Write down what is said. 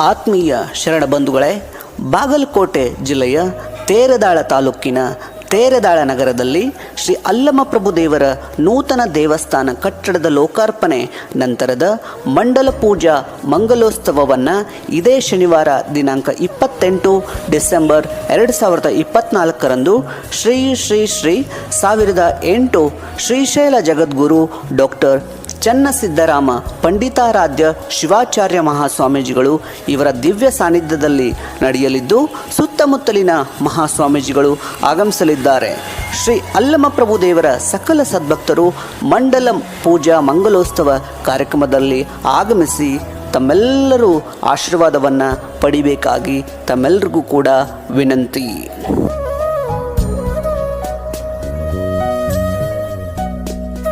ಆತ್ಮೀಯ ಶರಣ ಬಂಧುಗಳೇ, ಬಾಗಲಕೋಟೆ ಜಿಲ್ಲೆಯ ತೇರದಾಳ ತಾಲೂಕಿನ ತೇರದಾಳ ನಗರದಲ್ಲಿ ಶ್ರೀ ಅಲ್ಲಮಪ್ರಭು ದೇವರ ನೂತನ ದೇವಸ್ಥಾನ ಕಟ್ಟಡದ ಲೋಕಾರ್ಪಣೆ ನಂತರದ ಮಂಡಲ ಪೂಜಾ ಮಂಗಲೋತ್ಸವವನ್ನು ಇದೇ ಶನಿವಾರ ದಿನಾಂಕ ಇಪ್ಪತ್ತೆಂಟು ಡಿಸೆಂಬರ್ ಎರಡು ಸಾವಿರದ ಇಪ್ಪತ್ನಾಲ್ಕರಂದು ಶ್ರೀ ಶ್ರೀ ಶ್ರೀ ಸಾವಿರದ ಎಂಟು ಶ್ರೀಶೈಲ ಜಗದ್ಗುರು ಡಾಕ್ಟರ್ ಚನ್ನಸಿದ್ದರಾಮ, ಪಂಡಿತಾರಾಧ್ಯ ಶಿವಾಚಾರ್ಯ ಮಹಾಸ್ವಾಮೀಜಿಗಳು ಇವರ ದಿವ್ಯ ಸಾನ್ನಿಧ್ಯದಲ್ಲಿ ನಡೆಯಲಿದ್ದು, ಸುತ್ತಮುತ್ತಲಿನ ಮಹಾಸ್ವಾಮೀಜಿಗಳು ಆಗಮಿಸಲಿದ್ದಾರೆ. ಶ್ರೀ ಅಲ್ಲಮಪ್ರಭು ದೇವರ ಸಕಲ ಸದ್ಭಕ್ತರು ಮಂಡಲ ಪೂಜಾ ಮಂಗಲೋತ್ಸವ ಕಾರ್ಯಕ್ರಮದಲ್ಲಿ ಆಗಮಿಸಿ ತಮ್ಮೆಲ್ಲರೂ ಆಶೀರ್ವಾದವನ್ನು ಪಡಿಬೇಕಾಗಿ ತಮ್ಮೆಲ್ಲರಿಗೂ ಕೂಡ ವಿನಂತಿ.